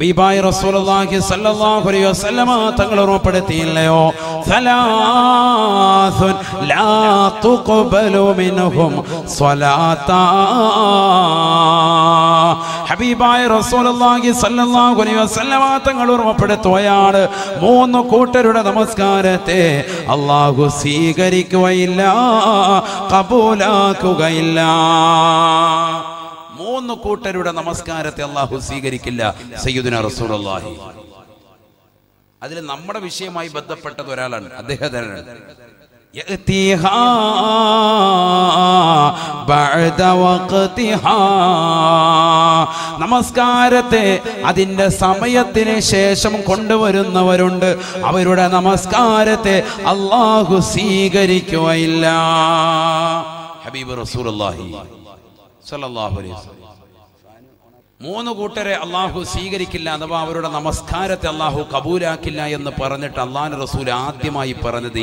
ഹബീബായ റസൂലുള്ളാഹി അലൈഹി വസല്ലമ ലാ മിൻഹും ഹബീബായ റസൂലുള്ളാഹി അലൈഹി വസല്ലമ മൂന്ന് കൂട്ടരുടെ നമസ്കാരത്തെ അള്ളാഹു സ്വീകരിക്കുകയില്ല കബൂലാക്കുകയില്ല. മൂന്ന് കൂട്ടരുടെ നമസ്കാരത്തെ അള്ളാഹു സ്വീകരിക്കില്ല സയ്യുദിന റസൂലി അതിൽ നമ്മുടെ വിഷയമായി ബന്ധപ്പെട്ടത് ഒരാളാണ്. അദ്ദേഹത്തിനാണ്. നമസ്കാരത്തെ അതിന്റെ സമയത്തിന് ശേഷം കൊണ്ടുവരുന്നവരുണ്ട്. അവരുടെ നമസ്കാരത്തെ അള്ളാഹു സ്വീകരിക്കുകയില്ല. ഹബീബ് റസൂൽ അലൈഹി. മൂന്ന് കൂട്ടരെ അള്ളാഹു സ്വീകരിക്കില്ല അഥവാ അവരുടെ നമസ്കാരത്തെ അള്ളാഹു കബൂലാക്കില്ല എന്ന് പറഞ്ഞിട്ട് അള്ളാഹു റസൂൽ ആദ്യമായി പറഞ്ഞത്.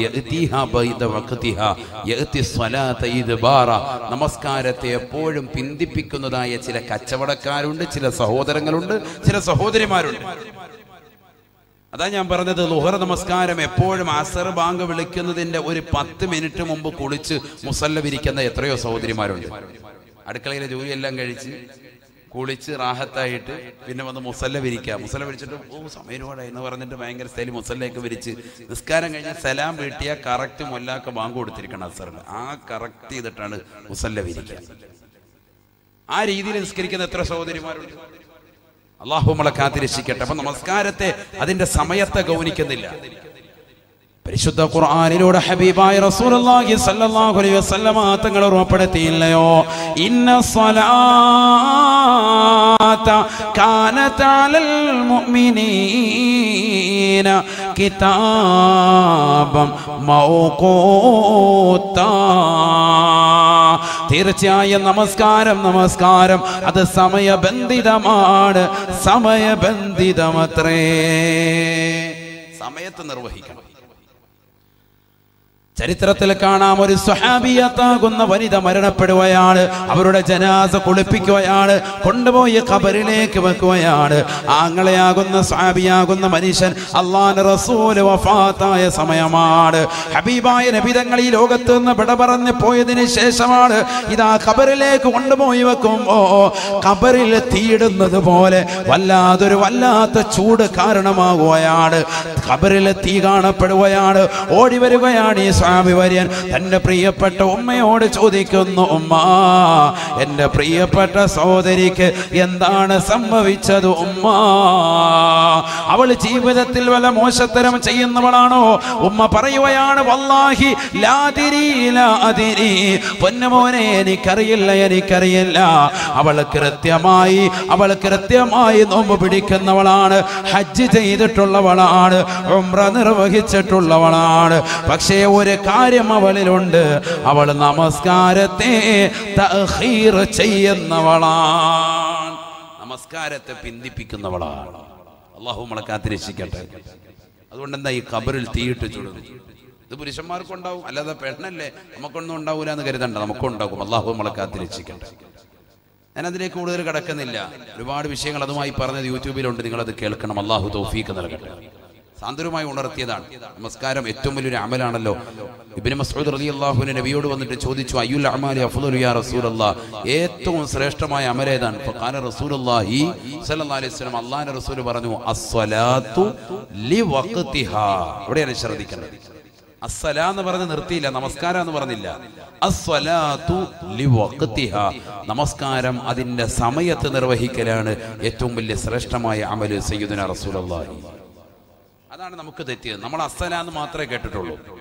നമസ്കാരത്തെ എപ്പോഴും പിന്തിപ്പിക്കുന്നതായ ചില കച്ചവടക്കാരുണ്ട് ചില സഹോദരങ്ങളുണ്ട് ചില സഹോദരിമാരുണ്ട് അതാ ഞാൻ പറഞ്ഞത് ലുഹർ നമസ്കാരം എപ്പോഴും അസർ ബാങ്ക് വിളിക്കുന്നതിന്റെ ഒരു പത്ത് മിനിറ്റ് മുമ്പ് കുളിച്ച് മുസല്ല വിരിക്കുന്ന എത്രയോ സഹോദരിമാരുണ്ട് അടുക്കളയിലെ ജോലിയെല്ലാം കഴിച്ച് കുളിച്ച് റാഹത്തായിട്ട് പിന്നെ വന്ന് മുസല്ല വിരിക്കുക. മുസല്ല വിരിച്ചിട്ട് ഓ സമയം ഒരുപാടായി എന്ന് പറഞ്ഞിട്ട് ഭയങ്കര സ്ഥലം മുസല്ലയൊക്കെ വിരിച്ച് നിസ്കാരം കഴിഞ്ഞാൽ സലാം വീട്ടിയ കറക്റ്റ് മൊല്ലാക്ക ബാങ്ക് കൊടുത്തിരിക്കണം അസറിന്. ആ കറക്റ്റ് ചെയ്തിട്ടാണ് മുസല്ല വിരിക്കുക. ആ രീതിയിൽ നിസ്കരിക്കുന്ന എത്ര സഹോദരിമാരുണ്ട്? അള്ളാഹു നമ്മളെ കാത്തിരക്ഷിക്കട്ടെ. അപ്പൊ നമസ്കാരത്തെ അതിന്റെ സമയത്തെ ഗൗനിക്കുന്നില്ല. പരിശുദ്ധ ഖുർആാനിലൂടെ ഹബീബായ റസൂലുള്ളാഹി സ്വല്ലല്ലാഹു അലൈഹി തങ്ങൾ ഉറപ്പെടുത്തിയില്ലയോ ഇന്ന മുഅ്മിനീന കിതാബം തീർച്ചയായും നമസ്കാരം നമസ്കാരം. അത് സമയബന്ധിതമാണ് സമയബന്ധിതമത്രേ. സമയത്ത് നിർവഹിക്കണം. ചരിത്രത്തിൽ കാണാം ഒരു സ്വഹാബിയത്താകുന്ന വനിത മരണപ്പെടുകയാണ്. അവരുടെ ജനാസ കുളിപ്പിക്കുകയാണ് കൊണ്ടുപോയി ഖബറിലേക്ക് വെക്കുകയാണ്. ആങ്ങളെയാകുന്ന സ്വാബിയാകുന്ന മനുഷ്യൻ അള്ളാൻ റസൂൽ വഫാത്തായ സമയമാണ്. ഹബീബായ നബിതങ്ങൾ ഈ ലോകത്ത് നിന്ന് വിട പറഞ്ഞു പോയതിന് ശേഷമാണ് ഇതാ ഖബറിലേക്ക് കൊണ്ടുപോയി വെക്കുമ്പോ ഖബറിൽ തീയിടുന്നത് പോലെ വല്ലാതൊരു വല്ലാത്ത ചൂട് കാരണമാകുകയാണ് ഖബറിൽ തീ കാണപ്പെടുകയാണ് ഓടി വരികയാണ് ഈ സ്വാമി വര്യൻ തന്റെ പ്രിയപ്പെട്ട ഉമ്മയോട് ചോദിക്കുന്നു ഉമ്മ എന്റെ പ്രിയപ്പെട്ട സഹോദരിക്ക് എന്താണ് സംഭവിച്ചത് ഉമ്മ? അവൾ ജീവിതത്തിൽ വല്ല മോശത്തരം ചെയ്യുന്നവളാണോ? ഉമ്മ പറയുകയാണ് വല്ലാഹി പൊന്നമോനെ എനിക്കറിയില്ല എനിക്കറിയില്ല. അവൾ കൃത്യമായി അവൾ കൃത്യമായി നോമ്പ് പിടിക്കുന്നവളാണ്. ഹജ്ജ് ചെയ്തിട്ടുള്ളവളാണ്. ഉംറ നിർവഹിച്ചിട്ടുള്ളവളാണ്. പക്ഷേ ഒരു കാര്യം അവളിലുണ്ട്. അവൾ നമസ്കാരത്തെ ചെയ്യുന്നവളാണ്. നമസ്കാരത്തെ പിന്തിപ്പിക്കുന്നവളാണ്. അള്ളാഹു നമ്മളെ കാത്തിരക്ഷിക്കട്ടെ. അതുകൊണ്ട് എന്താ ഈ കബറിൽ തീയിട്ട് ചുടുന്നു ഇത് പുരുഷന്മാർക്കുണ്ടാവും അല്ലാതെ പെണ്ണല്ലേ? നമുക്കൊന്നും ഉണ്ടാവൂല എന്ന് കരുതണ്ട. നമുക്കുണ്ടാകും. അള്ളാഹു നമ്മളെ കാത്തിരക്ഷിക്കട്ടെ. ഞാൻ അതിലേക്ക് കൂടുതൽ കിടക്കുന്നില്ല. ഒരുപാട് വിഷയങ്ങൾ അതുമായി പറഞ്ഞത് യൂട്യൂബിലുണ്ട്. നിങ്ങളത് കേൾക്കണം. അള്ളാഹു തൗഫീക്ക് നൽകട്ടെ. സാന്ത്വനമായി ഉണർത്തിയതാണ്. നമസ്കാരം ഏറ്റവും വലിയൊരു അമലാണല്ലോ. ഇബ്നു മസ്ഊദ് റളിയല്ലാഹു നബിയോട് വന്നിട്ട് ചോദിച്ചു അയ്യുൽ അമാലി അഫ്ളലു യാ റസൂലല്ലാഹ് ഏറ്റവും ശ്രേഷ്ഠമായ അമൽ ഏതാണ്? ഫഖാല റസൂലുള്ളാഹി സ്വല്ലല്ലാഹു അലൈഹി വസല്ലം അല്ലാഹുവിന്റെ റസൂൽ പറഞ്ഞു അസ്സലാത്തു ലിവഖ്തിഹാ ഇവിടെയാണ് ശ്രദ്ധിക്കേണ്ടത്. അസ്സല എന്ന് പറഞ്ഞ് നിർത്തിയില്ല നമസ്കാരം എന്ന് പറഞ്ഞില്ല. അസ്വലാത്തു നമസ്കാരം അതിന്റെ സമയത്ത് നിർവഹിക്കലാണ് ഏറ്റവും വലിയ ശ്രേഷ്ഠമായ അമൽ സയ്യിദുന റസൂലുള്ളാഹി അതാണ് നമുക്ക് തെറ്റിയത്. നമ്മൾ അസ്സല എന്ന് മാത്രമേ കേട്ടിട്ടുള്ളൂ.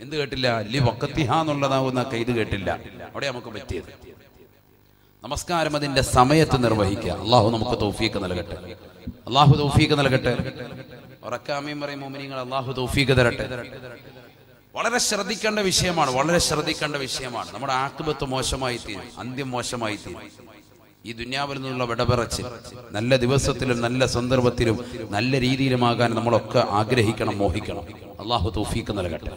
എന്ത് കേട്ടില്ല? ലി വക്കത്തിഹ എന്നുള്ളതാവുന്ന കൈത് കേട്ടില്ല. അവിടെ നമുക്ക് പറ്റിയത്. നമസ്കാരം അതിന്റെ സമയത്ത് നിർവഹിക്കുക. അള്ളാഹു നമുക്ക് തൗഫീക്ക് നൽകട്ടെ. അള്ളാഹു തൗഫീക്ക് നൽകട്ടെ. ഉറക്കാമയും പറയും മോമിനിങ്ങൾ അള്ളാഹു തൗഫീക്ക് തരട്ടെ. വളരെ ശ്രദ്ധിക്കേണ്ട വിഷയമാണ്. വളരെ ശ്രദ്ധിക്കേണ്ട വിഷയമാണ്. നമ്മുടെ ആക്കുബത്ത് മോശമായി തീരും. അന്ത്യം മോശമായി തീരും. ഈ ദുന്യാവിൽ നിന്നുള്ള വിടപിറച്ച് നല്ല ദിവസത്തിലും നല്ല സന്ദർഭത്തിലും നല്ല രീതിയിലുമാകാൻ നമ്മളൊക്കെ ആഗ്രഹിക്കണം മോഹിക്കണം. അള്ളാഹു തൗഫീക്ക് നൽകട്ടെ.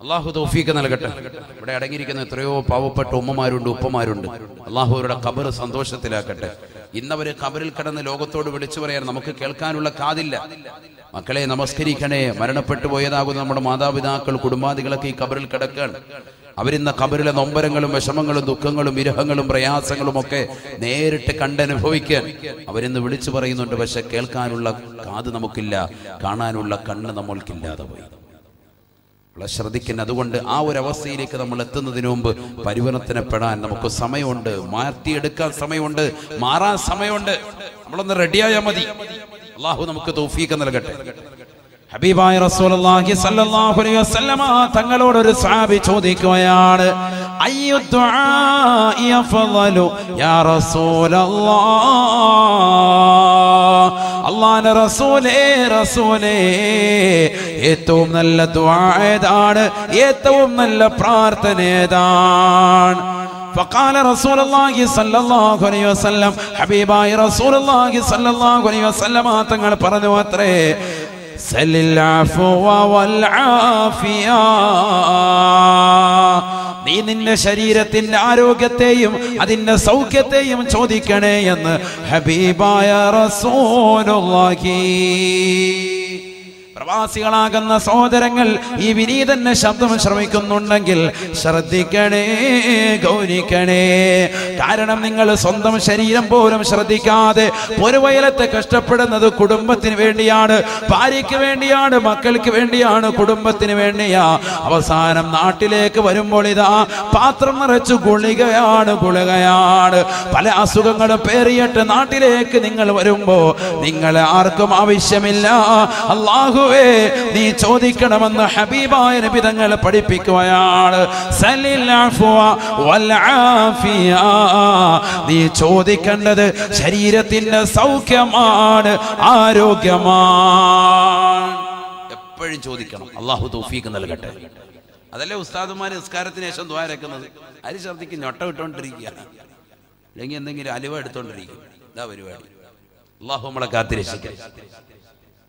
അള്ളാഹു തൗഫീക്ക് നൽകട്ടെ. ഇവിടെ അടങ്ങിയിരിക്കുന്ന എത്രയോ പാവപ്പെട്ട ഉമ്മമാരുണ്ട് ഉപ്പമാരുണ്ട്. അള്ളാഹു അവരുടെ കബർ സന്തോഷത്തിലാക്കട്ടെ. ഇന്നവര് കബറിൽ കിടന്ന് ലോകത്തോട് വിളിച്ചു പറയാൻ നമുക്ക് കേൾക്കാനുള്ള കാതില്ല. മക്കളെ നമസ്കരിക്കണേ. മരണപ്പെട്ടു പോയതാകുന്ന നമ്മുടെ മാതാപിതാക്കൾ കുടുംബാദികളൊക്കെ ഈ കബറിൽ കിടക്കുകയാണ്. അവരിന്ന കബറിലെ നൊമ്പരങ്ങളും വിഷമങ്ങളും ദുഃഖങ്ങളും വിരഹങ്ങളും പ്രയാസങ്ങളും ഒക്കെ നേരിട്ട് കണ്ടനുഭവിക്കാൻ അവരിന്ന് വിളിച്ചു പറയുന്നുണ്ട്. പക്ഷെ കേൾക്കാനുള്ള കാത് നമുക്കില്ല കാണാനുള്ള കണ്ണ് നമ്മൾക്കില്ലാതെ പോയി. നമ്മളെ ശ്രദ്ധിക്കുന്ന അതുകൊണ്ട് ആ ഒരു അവസ്ഥയിലേക്ക് നമ്മൾ എത്തുന്നതിന് മുമ്പ് പരിവർത്തനപ്പെടാൻ നമുക്ക് സമയമുണ്ട്. മാറ്റിയെടുക്കാൻ സമയമുണ്ട് മാറാൻ സമയമുണ്ട്. നമ്മളൊന്ന് റെഡിയായാൽ മതി. അള്ളാഹു നമുക്ക് തൗഫീഖ് നൽകട്ടെ. ഹബീബായ റസൂലുള്ളാഹി സ്വല്ലല്ലാഹു അലൈഹി വസല്ലമ തങ്ങളോട് ഒരു സ്വഹാബി ചോദിക്കുകയാണ് അയ്യു ദുആഇ അഫ്ളലു യാ റസൂലല്ലാഹ് അള്ളാഹുവിന്റെ റസൂലേ റസൂലേ ഏറ്റവും നല്ല ദുആ ഏതാണ് ഏറ്റവും നല്ല പ്രാർത്ഥന ഏതാണ് فقال رسول الله صلى الله عليه وسلم حبيباي رسول الله صلى الله عليه وسلم തങ്ങൾ പറഞ്ഞു അത്രേ സലിൽ العفو والعافية. നീ നിന്റെ ശരീരത്തിന്റെ ആരോഗ്യത്തെയും അതിന്റെ സൗഖ്യത്തെയും ചോദിക്കണേ എന്ന് ഹബീബായ റസൂലുള്ളാഹി. പ്രവാസികളാകുന്ന സഹോദരങ്ങൾ ഈ വിനീതന്റെ ശബ്ദം ശ്രമിക്കുന്നുണ്ടെങ്കിൽ ശ്രദ്ധിക്കണേ ഗൗനിക്കണേ കാരണം നിങ്ങൾ സ്വന്തം ശരീരം പോലും ശ്രദ്ധിക്കാതെ പൊരുവയലത്തെ കഷ്ടപ്പെടുന്നത് കുടുംബത്തിന് വേണ്ടിയാണ് ഭാര്യയ്ക്ക് വേണ്ടിയാണ് മക്കൾക്ക് വേണ്ടിയാണ് കുടുംബത്തിന് വേണ്ടിയാ. അവസാനം നാട്ടിലേക്ക് വരുമ്പോൾ ഇതാ പാത്രം നിറച്ചു ഗുളികയാണ് ഗുളികയാണ്. പല അസുഖങ്ങളും പേറിയിട്ട് നാട്ടിലേക്ക് നിങ്ങൾ വരുമ്പോ നിങ്ങൾ ആർക്കും ആവശ്യമില്ല. അള്ളാഹുവേ നീ ചോദിക്കണമെന്ന് ഹബീബായ നബി തങ്ങൾ പഠിപ്പിക്കുകയാണ്. നീ ചോദിക്കേണ്ടത് ശരീരത്തിന്റെ സൗഖ്യമാണ് ആരോഗ്യമാണ്. എപ്പോഴും ചോദിക്കണം. അള്ളാഹു തൗഫീഖ് നൽകട്ടെ. അതല്ലേ ഉസ്താദുമാർ നിസ്കാരത്തിന് ശേഷം ദ്വാരക്കുന്നത് അരി ശർദിക്ക് ഞൊട്ട വിട്ടോണ്ടിരിക്കുക. അല്ലെങ്കിൽ എന്തെങ്കിലും അലുവ എടുത്തോണ്ടിരിക്കും. ഇതാ പരിപാടി. അള്ളാഹു നമ്മളെ കാത്തിരക്ഷിക്കാം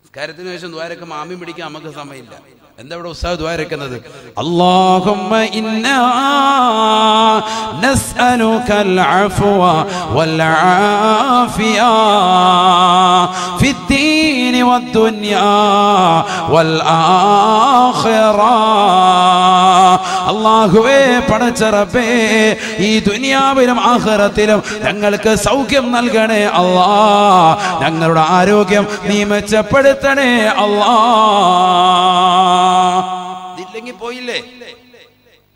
നിസ്കാരത്തിന് ശേഷം ദ്വാരൊക്കെ മാമി പിടിക്കാൻ നമുക്ക് സമയമില്ല. എന്താ ഇവിടെ ഉസ്താദ് ദ്വാരക്കുന്നത് اللهم إنا نسألك العفو والعافية في الدين والدنيا والآخرة അള്ളാഹുവേ പടച്ചറപ്പേ ഈ ദുനിയാവിലും ആഹ്റത്തിലും ഞങ്ങൾക്ക് സൗഖ്യം നൽകണേ അല്ലാ ഞങ്ങളുടെ ആരോഗ്യം നീ മെച്ചപ്പെടുത്തണേ അല്ലാ ഇതില്ലെങ്കിൽ പോയില്ലേ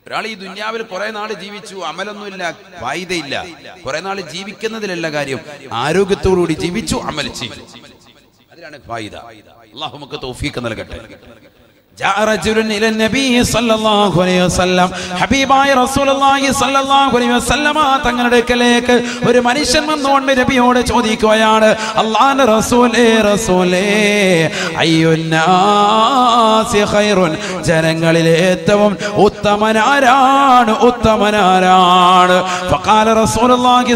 ഒരാൾ ഈ ദുന്യാവിൽ കുറെ നാൾ ജീവിച്ചു അമലൊന്നുമില്ല ഫായിദയില്ല കുറെ നാൾ ജീവിക്കുന്നതിലല്ല കാര്യം ആരോഗ്യത്തോടുകൂടി ജീവിച്ചു അമൽ ചെയ്തു അതിലാണ് ഫായിദ അള്ളാഹു നമുക്ക് തൗഫീഖ് നൽകട്ടെ جاء رجل الى النبي صلى الله عليه وسلم ഹബീബായ റസൂലുള്ളാഹി സ്വല്ലല്ലാഹു അലൈഹി വസല്ലമ തങ്ങളുടെ അടുക്കലേക്ക് ഒരു മനുഷ്യൻ വന്നുകൊണ്ട് നബിയോട് ചോദിക്കുകയാണ് അല്ലാഹുവിന്റെ റസൂലേ റസൂലേ അയ്യുന്നാസി ഖൈറുൻ ജനങ്ങളിലെ ഏറ്റവും ഉത്തമനാരാണ് ഉത്തമനാരാണ്. ഫഖാല റസൂലുള്ളാഹി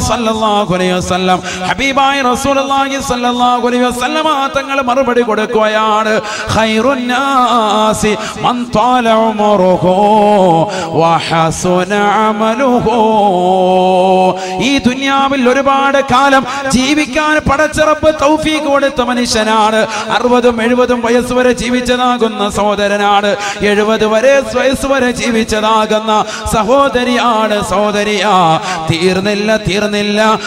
അലൈഹി വസല്ലം. ഹബീബായ റസൂലുള്ളാഹി അലൈഹി തങ്ങൾ മറുപടി കൊടുക്കുകയാണ്. മൻ ത്വാല ഉമറുഹു അമലുഹു. ഈ ദുനിയാവിൽ ഒരുപാട് കാലം ജീവിക്കാൻ പടച്ചിറപ്പ് തൗഫീഖ് കൊടുത്ത മനുഷ്യനാണ്. അറുപതും എഴുപതും വയസ്സ് വരെ ജീവിച്ചതാകുന്ന സഹോദരനാണ്. എഴുപത് വരെ വയസ്സ് വരെ ജീവിച്ചതാകുന്ന സഹോദരിയാണ് സഹോദരിയാ. തീർന്നില്ല തീർന്നില്ല.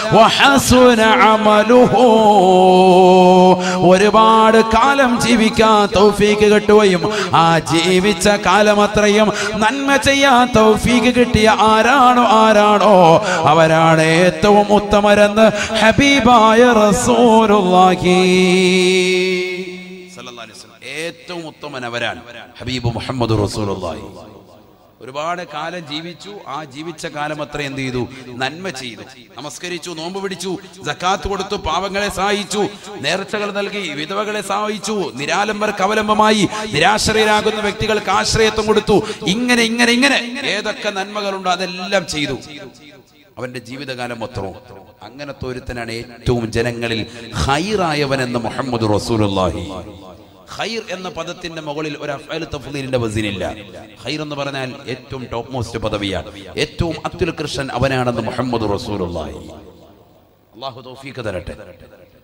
ഒരുപാട് കാലം ജീവിക്കാൻ തൗഫീക്ക് കിട്ടുകയും ആ ജീവിച്ച കാലം അത്രയും നന്മ ചെയ്യാൻ തൗഫീക്ക് കിട്ടിയ ആരാണോ ആരാണോ? അവരാണ് ഏറ്റവും ഉത്തമരെന്ന് ഹബീബായ റസൂലുള്ളാഹി. സല്ലല്ലാഹു. ഏറ്റവും ഉത്തമൻ അവരാണ്. ഹബീബ് മുഹമ്മദ് റസൂലുള്ളാഹി. ഒരുപാട് കാലം ജീവിച്ചു. ആ ജീവിച്ച കാലം അത്ര എന്ത് ചെയ്തു? നന്മ ചെയ്തു. നമസ്കരിച്ചു നോമ്പ് പിടിച്ചു ജക്കാത്ത് കൊടുത്തു പാവങ്ങളെ സഹായിച്ചു നേർച്ചകൾ നൽകി വിധവകളെ സഹായിച്ചു നിരാലംബർക്ക് അവലംബമായി നിരാശ്രയരാകുന്ന വ്യക്തികൾക്ക് ആശ്രയത്വം കൊടുത്തു. ഇങ്ങനെ ഇങ്ങനെ ഇങ്ങനെ ഏതൊക്കെ നന്മകളുണ്ടോ അതെല്ലാം ചെയ്തു. അവന്റെ ജീവിതകാലം മൊത്തവും അങ്ങനത്തെ ഒരുത്തനാണ് ഏറ്റവും ജനങ്ങളിൽ ഹൈറായവൻ എന്ന് മുഹമ്മദ് റസൂലുള്ളാഹി. ഖൈർ എന്ന പദത്തിന്റെ മുകളിൽ ഒരു അഫ്അൽ തഫ്ദീലിന്റെ വസിനില്ല. ഖൈർ എന്ന് പറഞ്ഞാൽ ഏറ്റവും ടോപ്പ് മോസ്റ്റ് പദവിയാണ്. ഏറ്റവും അത്യുൽകൃഷ്ണൻ അവനാണെന്ന് മുഹമ്മദ് റസൂലുള്ളാഹി. അല്ലാഹു തൗഫീഖ് തരട്ടെ.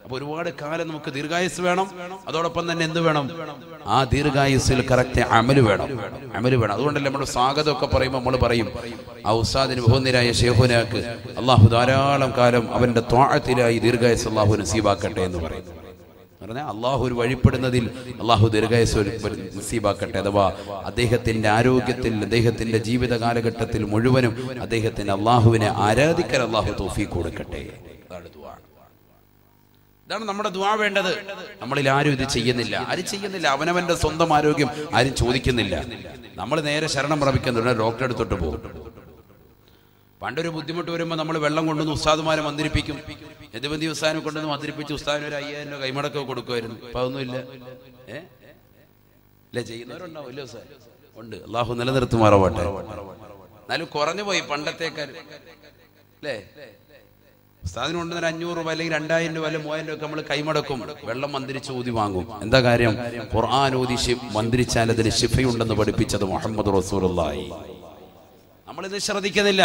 അപ്പൊ ഒരുപാട് കാലം നമുക്ക് ദീർഘായുസ് വേണം. അതോടൊപ്പം തന്നെ എന്ത് വേണം? ആ ദീർഘായുസ്സിൽ കറക്റ്റ് അമൽ വേണം. അമൽ വേണം. അതുകൊണ്ടല്ലേ നമ്മൾ സ്വാഗതമൊക്കെ പറയുമ്പോൾ നമ്മൾ പറയും ആ ഉസ്താദിന് ബഹുനിരായ ഷേഹുനാക്ക് അള്ളാഹു ധാരാളം കാലം അവന്റെ ത്വാഴത്തിലായി ദീർഘായുസ് അള്ളാഹു നസീബാക്കട്ടെ എന്ന് പറയും. പറഞ്ഞാൽ അള്ളാഹു ഒരു വഴിപ്പെടുന്നതിൽ അള്ളാഹു ദീർഘായുസ് ഒരു- ഒരു നസീബാക്കട്ടെ അഥവാ അദ്ദേഹത്തിന്റെ ആരോഗ്യത്തിൽ അദ്ദേഹത്തിന്റെ ജീവിത കാലഘട്ടത്തിൽ മുഴുവനും അദ്ദേഹത്തിന് അള്ളാഹുവിനെ ആരാധിക്കാൻ അള്ളാഹു തോഫി കൊടുക്കട്ടെ. ഇതാണ് നമ്മുടെ ദ്വാ വേണ്ടത്. നമ്മളിൽ ആരും ഇത് ചെയ്യുന്നില്ല. ആരും ചെയ്യുന്നില്ല. അവനവന്റെ സ്വന്തം ആരോഗ്യം ആരും ചോദിക്കുന്നില്ല. നമ്മൾ നേരെ ശരണം പ്രാപിക്കുന്നുണ്ട് ഡോക്ടറെ അടുത്തോട്ട് പോകും. പണ്ടൊരു ബുദ്ധിമുട്ട് വരുമ്പോൾ നമ്മൾ വെള്ളം കൊണ്ടുവന്ന് ഉസ്താദുമാരെ മന്ദിരിപ്പിക്കും. യജബന്തി ഉസ്താദിനെ കൊണ്ടുവന്ന് മന്ദിരിപ്പിച്ച് ഉസ്താദിന് ഒരു അയ്യായിരം രൂപ കൈമടക്കം കൊടുക്കുമായിരുന്നു ഇപ്പൊ അതൊന്നുമില്ല ഏ? ഇല്ല ചെയ്യുന്നവരുണ്ടാവും ഇല്ല ഉസ്താദ് ഉണ്ട്. അള്ളാഹു നിലനിർത്തുമാറാവട്ടെ. എന്നാലും കുറഞ്ഞു പോയി പണ്ടത്തേക്കാൾ. അല്ലേ? ഉസ്താദിന് കൊണ്ടുവന്ന അഞ്ഞൂറ് രൂപ അല്ലെങ്കിൽ രണ്ടായിരം രൂപ അല്ലെങ്കിൽ മൂവായിരം രൂപ നമ്മൾ കൈമടക്കും. വെള്ളം മന്ത്രിച്ച് ഊതി വാങ്ങും. എന്താ കാര്യം? ഖുർആൻ ഊതി മന്ത്രിച്ചാൽ അതിന് ശിഫയുണ്ടെന്ന് പഠിപ്പിച്ചത് മുഹമ്മദ് റസൂലുള്ളാഹി. നമ്മളിത് ശ്രദ്ധിക്കുന്നില്ല.